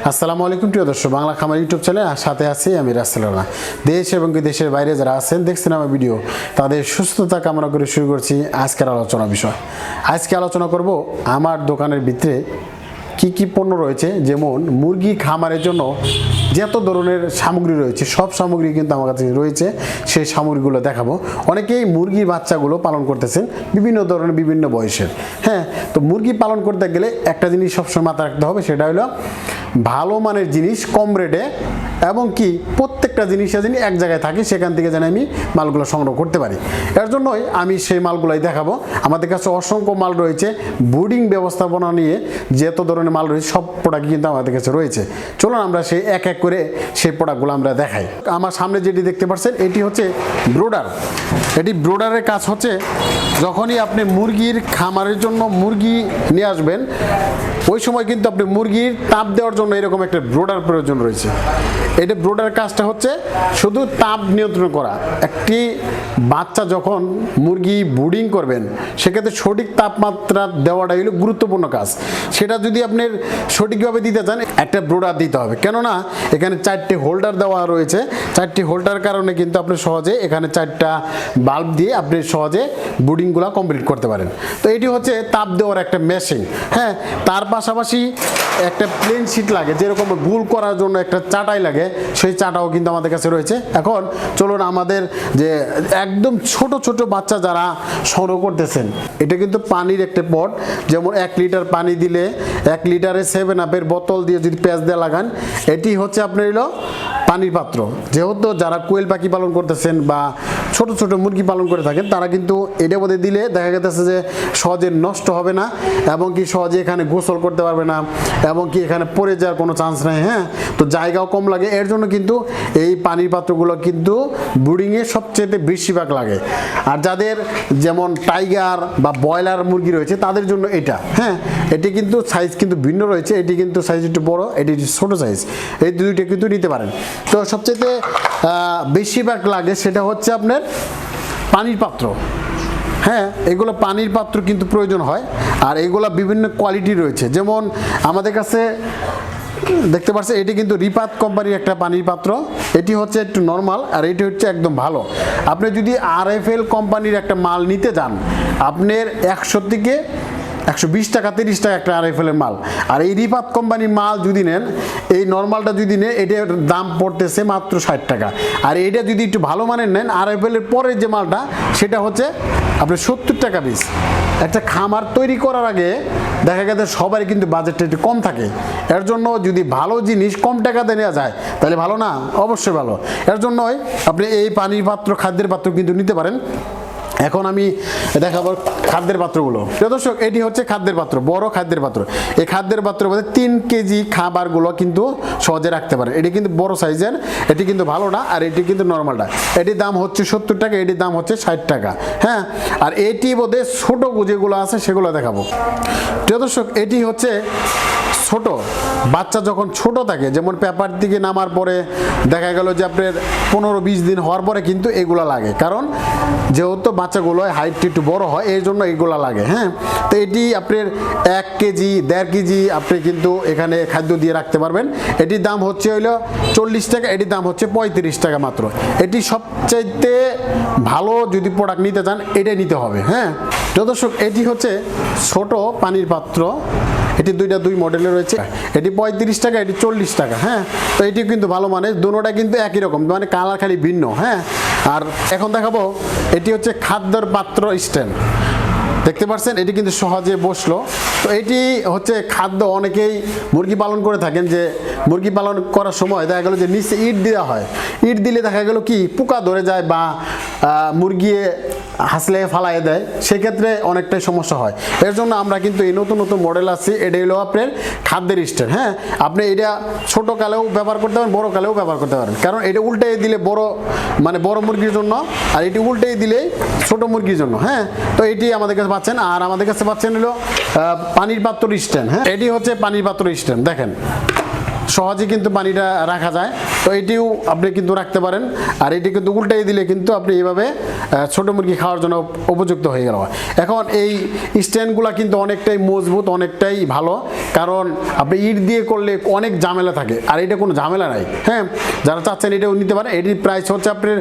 আসসালামু আলাইকুম, প্রিয় দর্শক, বাংলা খামার ইউটিউব চ্যানেল সাথে আছি আমি রাসেলানা দেশ এবং দেশের বাইরে যারা আছেন, দেখছেন আমার ভিডিও, তাদের সুস্থতা কামনা করে শুরু করছি আজকের আলোচনা বিষয়। আজকে আলোচনা করব আমার দোকানের ভিতরে কি কি পণ্য রয়েছে, যেমন মুরগি খামারের জন্য যত ধরনের সামগ্রী রয়েছে, সব সামগ্রী কিন্তু আমার কাছে রয়েছে, সেই সামগ্রীগুলো দেখাবো। অনেকেই মুরগির বাচ্চাগুলো পালন করতেছেন, বিভিন্ন ধরনের, বিভিন্ন বয়সের। হ্যাঁ তো মুরগি পালন করতে গেলে একটা জিনিস সবসময় মাথায় রাখতে হবে, সেটা হলো ভালো মানের জিনিস কম রেটে এবং কি প্রত্যেকটা জিনিসের যিনি এক জায়গায় থাকে, সেখান থেকে যেন আমি মালগুলো সংগ্রহ করতে পারি। এর জন্যই আমি সেই মালগুলাই দেখাবো। আমাদের কাছে অসংখ্য মাল রয়েছে। বোর্ডিং ব্যবস্থাপনা নিয়ে যত ধরনের মাল রয়েছে, সব প্রোডাক্ট কিন্তু আমাদের কাছে রয়েছে। চলুন আমরা সেই এক এক করে সেই প্রোডাক্টগুলো আমরা দেখাই। আমার সামনে যেটি দেখতে পাচ্ছেন, এটি হচ্ছে ব্রোডার এটি ব্রোডারের কাজ হচ্ছে, যখনই আপনি মুরগির খামারের জন্য মুরগি নিয়ে আসবেন ওই সময় কিন্তু আপনি মুরগির তাপ দেওয়ার জন্য এরকম একটা ব্রোডার প্রয়োজন রয়েছে। এটা ব্রোডার কাজটা হচ্ছে শুধু তাপ নিয়ন্ত্রণ করা। একটি বাচ্চা যখন মুরগি ব্রুডিং করবেন, সেক্ষেত্রে সঠিক তাপমাত্রা দেওয়াটা হলো গুরুত্বপূর্ণ কাজ। সেটা যদি আপনি সঠিকভাবে দিতে চান, একটা ব্রোডার দিতে হবে। কেননা, এখানে চারটি হোল্ডার দেওয়া রয়েছে। চারটি হোল্ডার কারণে কিন্তু আপনি সহজে এখানে চারটা বাল্ব দিয়ে আপনি সহজে ব্রুডিংগুলো কমপ্লিট করতে পারেন। তো এটি হচ্ছে তাপ দেওয়ার একটা মেশিন হ্যাঁ তার পাশাপাশি একটা প্লেন শিট লাগে, যেরকম গুল করার জন্য একটা চাটাই লাগে, সেই চাটাও কিন্তু আমাদের কাছে রয়েছে। এখন চলুন আমাদের যে একদম ছোট ছোট বাচ্চা যারা সংগ্রহ করতেছেন, এটা কিন্তু পানির একটা পট। যেমন এক লিটার পানি দিলে এক লিটারে সেভেন আপের বোতল দিয়ে যদি পেঁয়াজ দিয়ে লাগান, এটি হচ্ছে আপনার হলো পানির পাত্র। যেহেতু যারা কোয়েল পাখি পালন করতেছেন বা ছোট ছোট মুরগি পালন করে থাকেন, তারা কিন্তু এটা বোধে দিলে দেখা গেছে যে সহজে নষ্ট হবে না এবং কি সহজে এখানে গোসল করতে পারবে না এবং কি এখানে পড়ে যাওয়ার কোনো চান্স নাই হ্যাঁ? তো জায়গাও কম লাগে। এর জন্য কিন্তু এই পানির পাত্রগুলো কিন্তু ব্রুডিংয়ে সবচেয়ে বেশিরভাগ লাগে। আর যাদের যেমন টাইগার বা ব্রয়লার মুরগি রয়েছে, তাদের জন্য এটা হ্যাঁ? এটি কিন্তু সাইজ কিন্তু ভিন্ন রয়েছে। এটি কিন্তু সাইজ একটু বড়, এটি ছোট সাইজ এই দুইটা কিন্তু নিতে পারেন। তো সবচেয়ে বেশিরভাগ লাগে সেটা হচ্ছে আপনার পানির পাত্র। হ্যাঁ এগুলো পানির পাত্র কিন্তু প্রয়োজন হয়। আর এগুলো বিভিন্ন কোয়ালিটি রয়েছে। যেমন আমাদের কাছে দেখতে পাচ্ছেন এটি কিন্তু রিপাত কোম্পানির একটা পানির পাত্র। এটি হচ্ছে একটু নর্মাল আর এটি হচ্ছে একদম ভালো। আপনি যদি আর কোম্পানির একটা মাল নিতে যান, আপনার একশো থেকে একশো বিশ টাকা, তিরিশ টাকা একটা আর এফ মাল। আর এই রিপাত কোম্পানির মাল যদি নেন, এই নর্মালটা যদি নেন, এটার দাম পড়তেছে মাত্র ষাট টাকা। আর এটা যদি একটু ভালো মানের নেন আর এফ এর পরের যে মালটা, সেটা হচ্ছে আপনার সত্তর টাকা পিস। একটা খামার তৈরি করার আগে দেখা গেছে সবারই কিন্তু বাজেটটা একটু কম থাকে। এর জন্য যদি ভালো জিনিস কম টাকাতে নেওয়া যায়, তাহলে ভালো না? অবশ্যই ভালো। এর জন্যই আপনি এই পানির পাত্র, খাদ্যের পাত্র কিন্তু নিতে পারেন। এখন আমি দেখাবো খাদ্যের পাত্রগুলো। প্রিয় দর্শক, এটি হচ্ছে খাদ্যের পাত্র, বড় খাদ্যের পাত্র। এই খাদ্যের পাত্র বলতে তিন কেজি খাবারগুলো কিন্তু সহজে রাখতে পারে। এটি কিন্তু বড় সাইজের, এটি কিন্তু ভালোটা আর এটি কিন্তু নর্মালটা। এটির দাম হচ্ছে সত্তর টাকা, এটির দাম হচ্ছে ষাট টাকা হ্যাঁ? আর এটি বোধে ছোটো যেগুলো আছে, সেগুলো দেখাবো। প্রিয় দর্শক, এটি হচ্ছে ছোট, বাচ্চা যখন ছোট থাকে, যেমন পেপার দিকে নামার পরে দেখা গেল যে আপনার পনেরো বিশ দিন হওয়ার পরে কিন্তু এগুলো লাগে। কারণ যেহেতু বাচ্চাগুলো হাইট একটু বড় হয়, এই জন্য এগুলো লাগে হ্যাঁ? তো এটি আপনার এক কেজি, দেড় কেজি আপনি কিন্তু এখানে খাদ্য দিয়ে রাখতে পারবেন। এটির দাম হচ্ছে হইল চল্লিশ টাকা, এটির দাম হচ্ছে পঁয়ত্রিশ টাকা মাত্র। এটি সবচাইতে ভালো যদি প্রোডাক্ট নিতে চান, এটাই নিতে হবে হ্যাঁ? তো দর্শক, এটি হচ্ছে ছোট পানির পাত্র। এটি দুইটা দুই মডেলে রয়েছে। এটি পঁয়ত্রিশ টাকা, এটি চল্লিশ টাকা হ্যাঁ? তো এটি কিন্তু ভালো মানে দুটোটা কিন্তু একই রকম মানে কালার খালি ভিন্ন হ্যাঁ? আর এখন দেখাবো, এটি হচ্ছে খাদ্যর পাত্র স্ট্যান্ড দেখতে পাচ্ছেন, এটি কিন্তু সহজে বসল। তো এটি হচ্ছে খাদ্য অনেকেই মুরগি পালন করে থাকেন যে মুরগি পালন করার সময় দেখা গেলো যে নিচে ইট দেওয়া হয়। ইট দিলে দেখা গেলো কি পোকা ধরে যায় বা মুরগি হাসলে ফালাই দেয়। সেক্ষেত্রে অনেকটাই সমস্যা হয়। এর জন্য আমরা কিন্তু এই নতুন নতুন মডেল আছে এটা হলো আপনার খাদ্যের স্ট্যান্ড হ্যাঁ? আপনি এটা ছোট কালেও ব্যবহার করতে পারেন, বড় কালেও ব্যবহার করতে পারেন। কারণ এটা উল্টে দিলে বড় মানে বড় মুরগির জন্য, আর এটি উল্টে দিলে ছোট মুরগির জন্য হ্যাঁ? তো এটি আমাদের কাছে পাচ্ছেন। আর আমাদের কাছে পাচ্ছেন হলো পানির পাত্র স্ট্যান্ড হ্যাঁ? এটি হচ্ছে পানির পাত্র স্ট্যান্ড, দেখেন। সহজে কিন্তু পানিটা রাখা যায়। তো এটিও আপনি কিন্তু রাখতে পারেন। আর এটি কিন্তু উল্টাই দিলে কিন্তু আপনি এইভাবে ছোট মুরগি খাওয়ার জন্য উপযুক্ত হয়ে গেল। এখন এই স্ট্যান্ডগুলো কিন্তু অনেকটাই মজবুত, অনেকটাই ভালো। কারণ আপনি ইট দিয়ে করলে অনেক ঝামেলা থাকে। আর এটা কোনো ঝামেলা নাই হ্যাঁ? যারা চাচ্ছেন এটাও নিতে পারেন। এটির প্রাইস হচ্ছে আপনার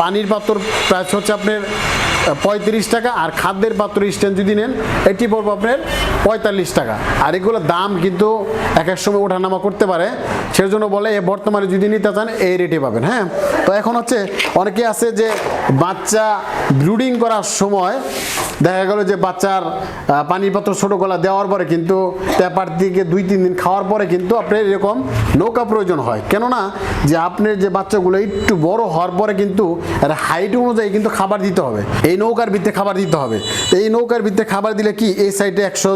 পানির পাত্র প্রাইস হচ্ছে আপনার পঁয়ত্রিশ টাকা আর খাদ্যের পাত্র স্ট্যান্ড যদি নেন, এটি পড়ব আপনার পঁয়তাল্লিশ টাকা। আর এগুলো দাম কিন্তু এক এক সময় ওঠানামা করতে পারে, সেজন্য বলে এ বর্তমানে যদি নিতে চান, এই রেটে পাবেন হ্যাঁ? তো এখন হচ্ছে, অনেকে আছে যে বাচ্চা ব্রুডিং করার সময় দেখা গেল যে বাচ্চার পানির পাত্র ছোটো গলা দেওয়ার পরে কিন্তু ট্যাপার দিকে দুই, তিন দিন খাওয়ার পরে কিন্তু আপনার এরকম নৌকা প্রয়োজন হয়। কেননা যে আপনার যে বাচ্চাগুলো একটু বড় হওয়ার পরে কিন্তু হাইট অনুযায়ী কিন্তু খাবার দিতে হবে। এই নৌকার ভিত্তে খাবার দিতে হবে। তো এই নৌকার ভিত্তে খাবার দিলে কি এই সাইডে একশো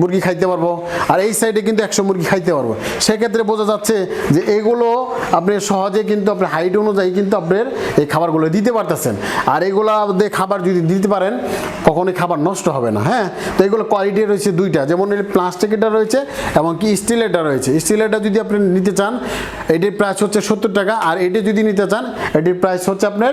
মুরগি খাইতে পারব? আর এই সাইডে কিন্তু একশো মুরগি খাইতে পারব। সেক্ষেত্রে বোঝা যাচ্ছে যে এগুলো আপনি সহজে কিন্তু আপনার হাইট অনুযায়ী কিন্তু আপনার এই খাবারগুলো দিতে পারতেছেন। আর এগুলো খাবার যদি দিতে পারেন, কখনোই খাবার নষ্ট হবে না হ্যাঁ? তো এগুলো কোয়ালিটি রয়েছে দুইটা, যেমন এর প্লাস্টিকেরটা রয়েছে এবং কি স্টিলেরটা রয়েছে। স্টিলেরটা যদি আপনি নিতে চান, এটির প্রাইস হচ্ছে সত্তর টাকা, আর এটি যদি নিতে চান, এটির প্রাইস হচ্ছে আপনার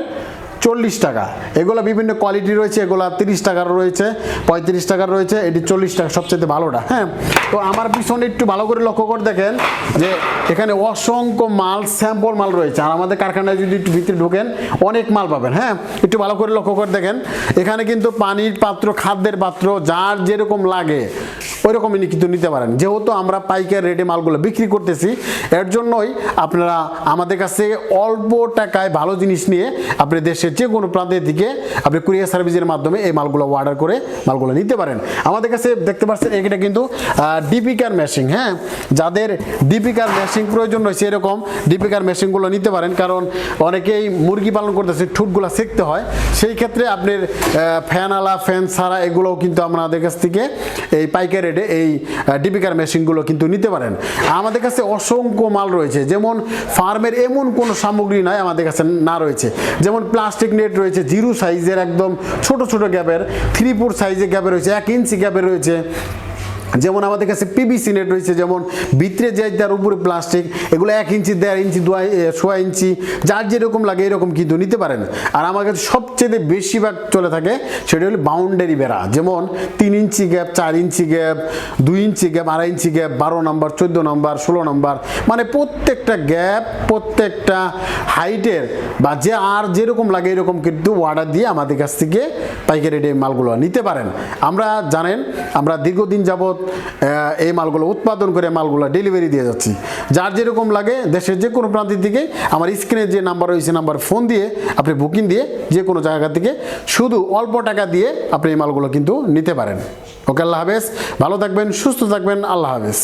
চল্লিশ টাকা। এগুলো বিভিন্ন কোয়ালিটি রয়েছে, এগুলো তিরিশ টাকার রয়েছে, পঁয়ত্রিশ টাকার রয়েছে, এটি চল্লিশ টাকা সবচেয়ে ভালোটা হ্যাঁ? তো আমার পিছনে একটু ভালো করে লক্ষ্য করে দেখেন যে এখানে অসংখ্য মাল স্যাম্পল মাল রয়েছে। আর আমাদের কারখানায় যদি একটু ভিতরে ঢোকেন, অনেক মাল পাবেন হ্যাঁ? একটু ভালো করে লক্ষ্য করে দেখেন। এখানে কিন্তু পানির পাত্র, খাদ্যের পাত্র, যার যেরকম লাগে ওই রকমই কিন্তু নিতে পারেন। যেহেতু আমরা পাইকার রেটে মালগুলো বিক্রি করতেছি, এর জন্যই আপনারা আমাদের কাছে অল্প টাকায় ভালো জিনিস নিয়ে আপনি দেশের যে কোনো প্রান্তের দিকে আপনি কুরিয়ার সার্ভিসের মাধ্যমে এই মালগুলো অর্ডার করে মালগুলো নিতে পারেন। আমাদের কাছে দেখতে পাচ্ছেন এটা কিন্তু ডিপিকার মেশিন হ্যাঁ? যাদের ডিপিকার মেশিন প্রয়োজন রয়েছে এরকম ডিপিকার মেশিনগুলো নিতে পারেন। কারণ অনেকেই মুরগি পালন করতেছে, ঠুটগুলো শিখতে হয়। সেই ক্ষেত্রে আপনার ফ্যান আলা, ফ্যান ছাড়া এগুলোও কিন্তু আমাদের কাছ থেকে এই পাইকারি রেটে এই ডিপিকার মেশিনগুলো কিন্তু নিতে পারেন। আমাদের কাছে অসংখ্য মাল রয়েছে। যেমন ফার্মের এমন কোনো সামগ্রী নাই আমাদের কাছে না রয়েছে। যেমন প্লাস্টিক নেট রয়েছে, জিরো সাইজের একদম ছোট ছোট গ্যাপের থ্রি ফোর সাইজের গ্যাপে রয়েছে, এক ইঞ্চি গ্যাপে রয়েছে। যেমন আমাদের কাছে পিবিসি নেট রয়েছে যেমন ভিতরে যে তার উপরে প্লাস্টিক এগুলো এক ইঞ্চি দেড় ইঞ্চি দু সোয়া ইঞ্চি যার যেরকম লাগে এরকম কিন্তু নিতে পারেন। আর আমার কাছে সবচেয়ে বেশিরভাগ চলে থাকে সেটা হলো বাউন্ডারি বেড়া। যেমন তিন ইঞ্চি গ্যাপ চার ইঞ্চি গ্যাপ দুই ইঞ্চি গ্যাপ আড়াই ইঞ্চি গ্যাপ বারো নম্বর চোদ্দ নম্বর ষোলো নম্বর মানে প্রত্যেকটা গ্যাপ প্রত্যেকটা হাইটের বা যে আর যেরকম লাগে এরকম কিন্তু অর্ডার দিয়ে আমাদের কাছ থেকে পাইকারি মালগুলো নিতে পারেন। আমরা জানেন আমরা দীর্ঘদিন আহ, এই মালগুলো, উৎপাদন করে মালগুলো ডেলিভারি দিয়ে যাচ্ছি। যার যেরকম লাগে দেশের যে কোনো প্রান্তের থেকে আমার স্ক্রিনে যে নাম্বার রয়েছে নাম্বার ফোন দিয়ে আপনি বুকিং দিয়ে যে কোনো জায়গা থেকে শুধু অল্প টাকা দিয়ে আপনি এই মালগুলো কিন্তু নিতে পারেন। ওকে, আল্লাহ হাফেজ। ভালো থাকবেন, সুস্থ থাকবেন, আল্লাহ হাফেজ।